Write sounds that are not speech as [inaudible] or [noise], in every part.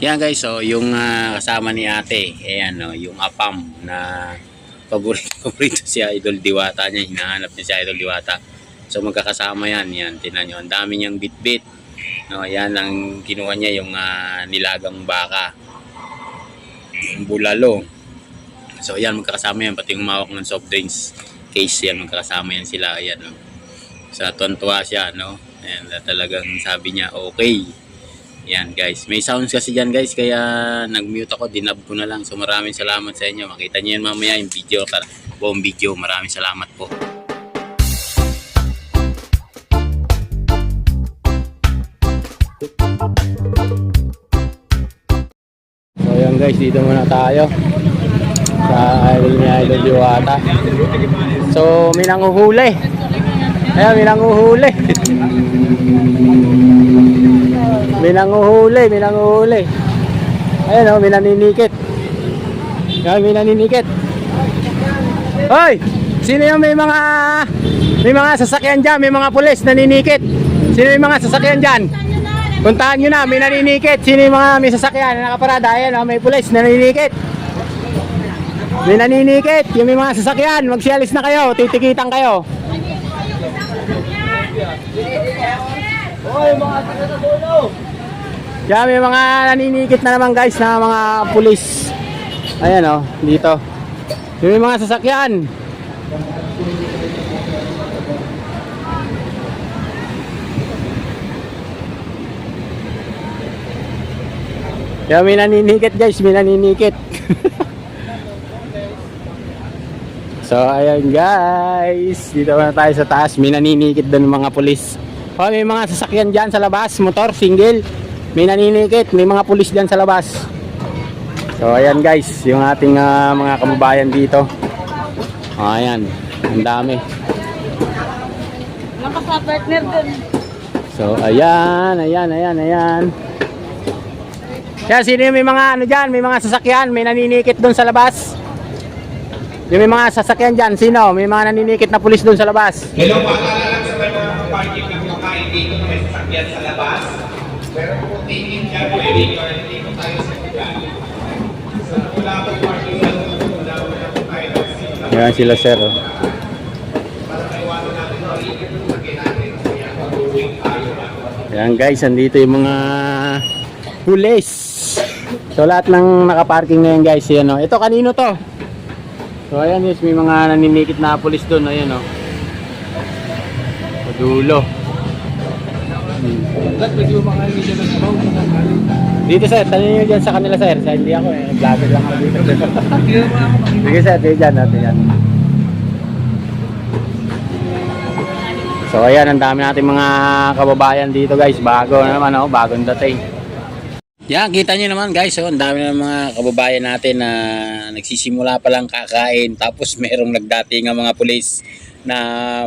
Yan guys, so yung ah, kasama ni ate, ayan no, yung apam na paborito, [laughs] paborito si Idol Diwata niya, hinahanap niya si Idol Diwata. So magkakasama yan, yan, tinan nyo, ang dami niyang bit-bit. No, yan ang kinuha niya yung ah, nilagang baka. Yung bulalo. So yan, magkakasama yan, pati yung mawak ng soft drinks case yan, magkakasama yan sila, ayan no. Sa tuwan siya, no. Ayan, talagang sabi niya, okay. Yan guys, may sounds kasi dyan guys kaya nag-mute ako, dinab ko na lang. So maraming salamat sa inyo. Makita niyo yan mamaya yung video, buong video. Maraming salamat po. So yan guys, dito muna tayo sa idol ni Idol Diwata. So may nanguhuli. Ayan, may nanguhuli. [laughs] May nanguhuli, may nanguhuli. Ayan o, may naninikit. Ayan, may naninikit. Hoy! Sino yung may mga may mga sasakyan dyan, may mga pulis naninikit? Sino yung mga sasakyan dyan? Puntahan nyo na, may naninikit. Sino yung mga may sasakyan na nakaparada? Ayan o, may pulis naninikit. May naninikit. Yung may mga sasakyan, magsialis na kayo, titikitan kayo. Kaya may mga naninikit na naman guys na mga pulis. Ayan o, dito. Yung may mga sasakyan. Kaya may naninikit guys, may naninikit. [laughs] so ayan guys, dito na tayo sa taas, may naninikit doon mga pulis. Oh, may mga sasakyan dyan sa labas, motor, single. May naninikit, may mga pulis dyan sa labas. So ayan guys, yung ating ah, mga kababayan dito. Oh, ayan, ang dami. Nakaka-partner din. So ayan, ayan, ayan, ayan. Kaya sino yung may mga ano dyan, may mga sasakyan, may naninikit doon sa labas? Yung may mga sasakyan dyan, sino? May mga naninikit na pulis doon sa labas? Hello, paalala lang sa mga parking ng kumakain dito na may sasakyan sa labas. Kung tingin dyan, pwede ko hindi ko tayo sa lugar. Sa wala po parking loob, wala po na po tayo ng sila. Ayan sila sir. Oh. Para maiwanan natin sasakyan natin. Kaya mag-uwing tayo. Ayan guys, andito yung mga pulis. So lahat ng nakaparking ngayon guys, yan oh. Ito kanino to? So ayan guys, may mga naninikit na pulis doon, ayan oh. Sa Ba't pwede mo makain dito ng sabaw? Dito sir, tanong nyo dyan sa kanila sir. Sa hindi ako eh, vlogger lang ako dito. Sige sir, dito dyan natin yan. So ayan, ang dami natin mga kababayan dito guys. Bago na naman oh, bagong dating. Yan, kita nyo naman guys, oh, ang dami na mga kababayan natin na nagsisimula pa lang kakain tapos merong nagdating ang mga pulis na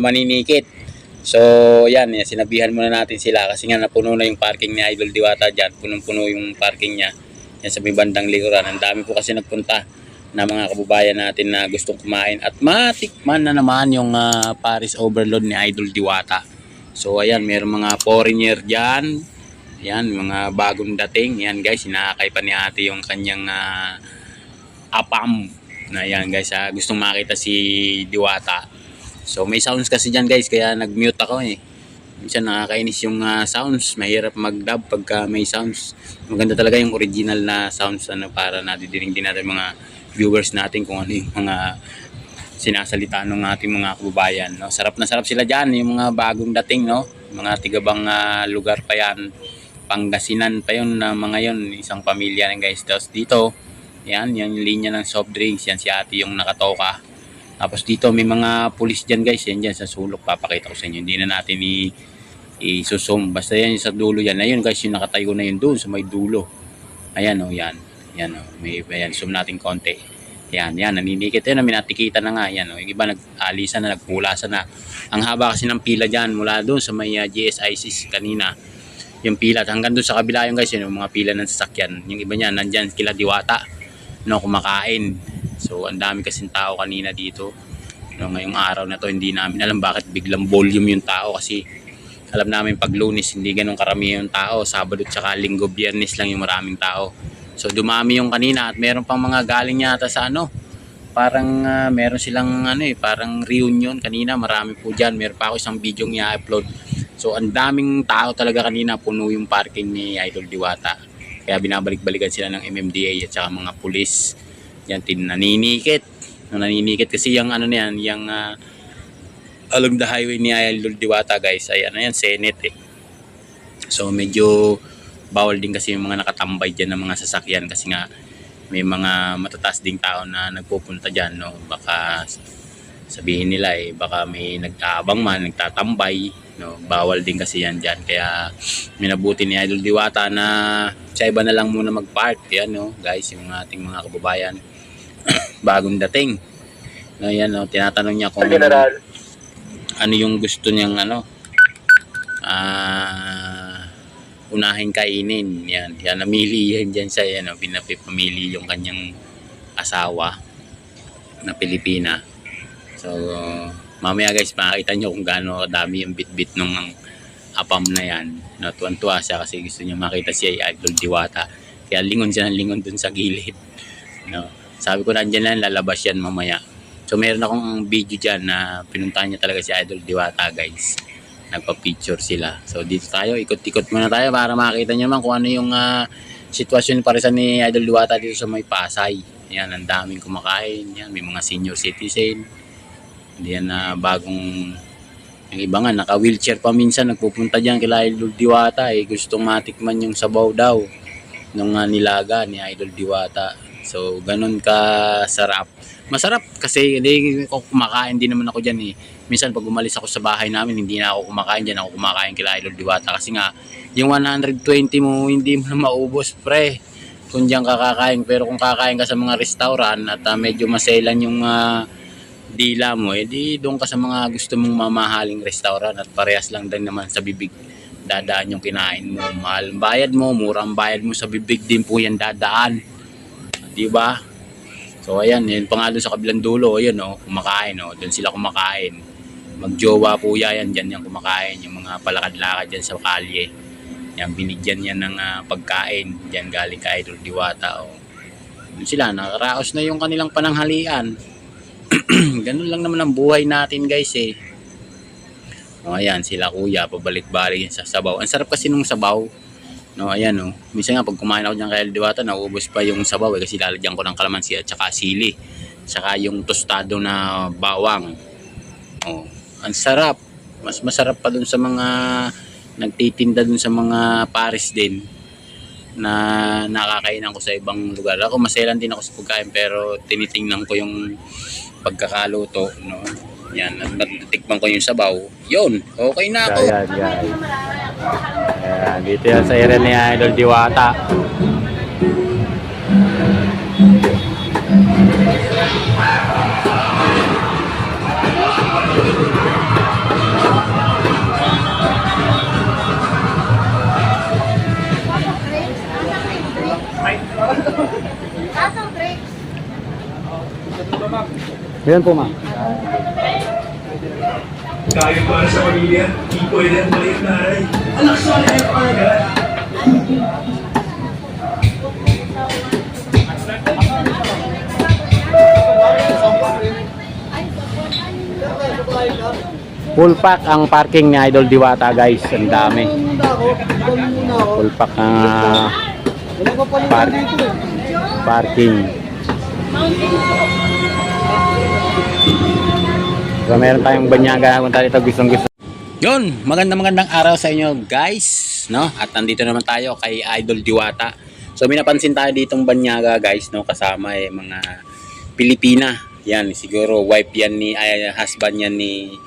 maninikit. So, yan, yan, sinabihan muna natin sila kasi nga napuno na yung parking ni Idol Diwata dyan. Punong-puno yung parking niya. Yan sa may bandang likuran. Ang dami po kasi nagpunta na mga kababayan natin na gustong kumain at matikman na naman yung ah, Paris Overload ni Idol Diwata. So, ayan, mayroong mga foreigner dyan. Yan, mga bagong dating. Yan guys, sinakay pa ni ate yung kanyang ah, apam. Na yan guys, ah, gustong makita si Diwata. So may sounds kasi dyan guys, kaya nag-mute ako eh. Minsan nakakainis yung ah, sounds, mahirap mag-dub pagka may sounds. Maganda talaga yung original na sounds ano, para nadidinig din natin mga viewers natin kung ano yung mga sinasalita ng ating mga kababayan. No? Sarap na sarap sila dyan, yung mga bagong dating, no? mga tigabang ah, lugar pa yan. Pangasinan pa yun na mga yun, isang pamilya ng guys. Tapos dito, yan, yung linya ng soft drinks, yan si ate yung nakatoka. Tapos dito may mga pulis dyan guys, yan dyan sa sulok, papakita ko sa inyo. Hindi na natin i isusum. Basta yan sa dulo yan. Ayun guys, yung nakatayo na yun doon sa may dulo. Ayan o, oh, yan. Yan o, oh, may, ayan, zoom natin konti. Yan, yan, naninikit yun, natikita na nga. Yan o, yung iba nag-alisan na, nagpulasan na. Ang haba kasi ng pila dyan mula doon sa may uh, GSIC kanina. Yung pila, hanggang doon sa kabila yung guys, yun, yung mga pila ng sasakyan. Yung iba niyan, nandyan kila diwata, no, kumakain. So, ang dami kasing tao kanina dito. No, ngayong araw na to, hindi namin alam bakit biglang volume yung tao kasi alam namin pag lunis hindi ganun karami yung tao. Sabado tsaka linggo, biyernes lang yung maraming tao. So dumami yung kanina at meron pang mga galing yata sa ano. Parang ah, meron silang ano eh, parang reunion kanina. Marami po dyan. Meron pa ako isang video yung i-upload. So ang daming tao talaga kanina. Puno yung parking ni Idol Diwata. Kaya binabalik-balikan sila ng MMDA at saka mga pulis. Yan, tin naninikit. Kasi yung ano na yan, yung ah, along the highway ni Idol Diwata guys ay ano yan, Senate eh. So medyo bawal din kasi yung mga nakatambay dyan ng mga sasakyan kasi nga may mga matataas ding tao na nagpupunta dyan no? Baka sabihin nila eh baka may nag-aabang man nagtatambay no? Bawal din kasi yan dyan. Kaya minabuti ni Idol Diwata na sa iba na lang muna mag-park yan no? Guys yung ating mga kababayan bagong dating. No yan no tinatanong niya kung ano yung gusto niyang ano ah unahin kainin. Yan yan namili yan dyan sa yan pinapipamili yung kanyang asawa na Pilipina. So mamaya guys makakita nyo kung gaano kadami yung bit-bit nung apam na yan. No, tuwan-tuwa siya kasi gusto niya makita siya Idol Diwata. Kaya lingon siya ng lingon dun sa gilid. No. Sabi ko nandyan lang lalabas yan mamaya So meron akong video dyan na pinuntahan niya talaga si Idol Diwata guys. Nagpa-picture sila. So dito tayo, ikot-ikot muna tayo para makita niyo naman kung ano yung ah, sitwasyon para sa ni Idol Diwata dito sa may Pasay. Yan, ang daming kumakain. Yan, may mga senior citizen. Yan na bagong yung iba nga, naka-wheelchair pa minsan, nagpupunta dyan kila Idol Diwata eh. Gustong matikman yung sabaw daw nung ah, nilaga ni Idol Diwata. So, ganun ka sarap. Masarap kasi hindi ako kumakain din naman ako dyan eh. Minsan pag umalis ako sa bahay namin, hindi na ako kumakain dyan. Ako kumakain kila Idol Diwata kasi nga, yung 120 mo, hindi mo na maubos pre. Kung diyan ka kakain. Pero kung kakain ka sa mga restaurant at ah, medyo maselan yung ah, dila mo, eh doon ka sa mga gusto mong mamahaling restaurant at parehas lang din naman sa bibig dadaan yung kinain mo. Mahal bayad mo, murang bayad mo sa bibig din po yan dadaan. Di ba? So ayan, yun pa nga doon sa kabilang dulo, ayun oh, kumakain oh, doon sila kumakain. Magjowa po yan, dyan yung kumakain, yung mga palakad-lakad dyan sa kalye. Yan, binigyan yan ng ah, pagkain, dyan galing kay Idol Diwata oh. Doon sila, nakaraos na yung kanilang pananghalian. [clears throat] Ganun lang naman ang buhay natin guys eh. O ayan, sila kuya, pabalik-balik yan sa sabaw. Ang sarap kasi nung sabaw. No, ayan oh. Minsan nga pag kumain ako diyan kay El Diwata, nauubos pa yung sabaw eh, kasi lalagyan ko ng kalamansi at saka sili. Saka yung tostado na bawang. Oh, ang sarap. Mas masarap pa dun sa mga nagtitinda dun sa mga Paris din na nakakainan ko sa ibang lugar. Ako maselan din ako sa pagkain pero tinitingnan ko yung pagkakaluto, no. Yan, at natikman ko yung sabaw. Yun, okay na ako. Ayan, yan. Ayan, dito yan sa area ni Idol Diwata. Asang break? Ayan po ma'am. Tayo para sa pamilya, di pwede ang maliit na aray. Anak sa anak pa agad. Full pack ang parking ni Idol Diwata guys. Ang dami. Full pack ang ah, park, parking. So meron tayong banyaga kung tayo ito gustong gusto. Yun, magandang magandang araw sa inyo guys, no? At nandito naman tayo kay Idol Diwata. So may napansin tayo ditong banyaga guys, no? Kasama eh mga Pilipina. Yan, siguro wife yan ni, ay, husband yan ni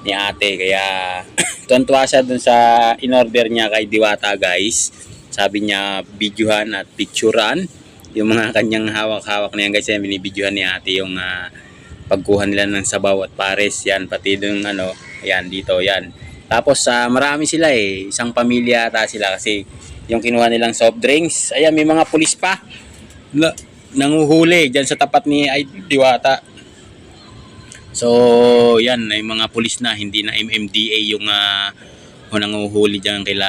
ni ate. Kaya [clears throat] tuwan-tuwa siya dun sa in-order niya kay Diwata guys. Sabi niya videohan at picturean yung mga kanyang hawak-hawak na yan guys. Yan, binibidyohan ni ate yung ah, pagkuha nila ng sabaw at pares yan pati dun ano yan dito yan tapos sa marami sila eh isang pamilya ata sila kasi yung kinuha nilang soft drinks ayan may mga pulis pa na, nanguhuli dyan sa tapat ni ay Diwata so yan ay mga pulis na hindi na MMDA yung ah, o nanguhuli dyan kila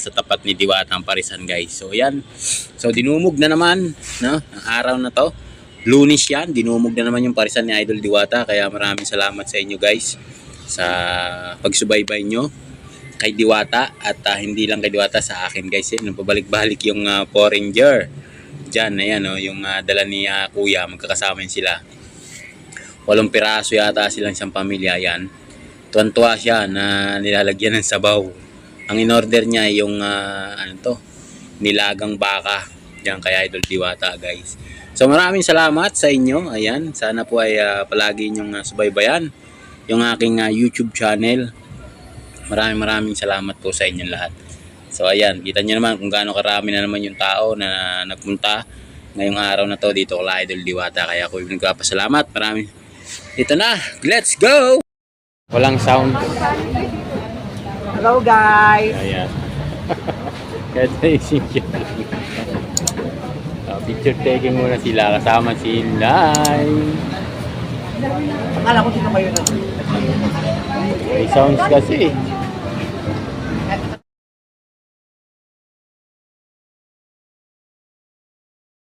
sa tapat ni Diwata ang parisan guys. So yan. So dinumog na naman no, ang araw na to. Lunis yan, dinumog na naman yung parisan ni Idol Diwata. Kaya maraming salamat sa inyo guys sa pagsubaybay nyo kay Diwata at ah, hindi lang kay Diwata sa akin guys. Eh, pabalik-balik yung uh, Power Ranger. Diyan, ayan oh, yung ah, dala ni ah, Kuya, magkakasama sila. Walong piraso yata silang isang pamilya yan. Tuwan-tuwa siya na nilalagyan ng sabaw. Ang in-order niya yung ah, ano to, nilagang baka. Yan kay Idol Diwata guys. So maraming salamat sa inyo. Ayan, sana po ay ah, palagi inyong uh, subaybayan yung aking ah, YouTube channel. Maraming maraming salamat po sa inyong lahat. So ayan, kita nyo naman kung gaano karami na naman yung tao na nagpunta ngayong araw na to dito kay Idol Diwata. Kaya ako yung nagpapasalamat. Maraming. Ito na, let's go! Walang sound. Hello guys! Ayan. [laughs] Kaya isip Ah, picture taking muna sila kasama si Lai. Akala ko sino kayo na. May sounds kasi.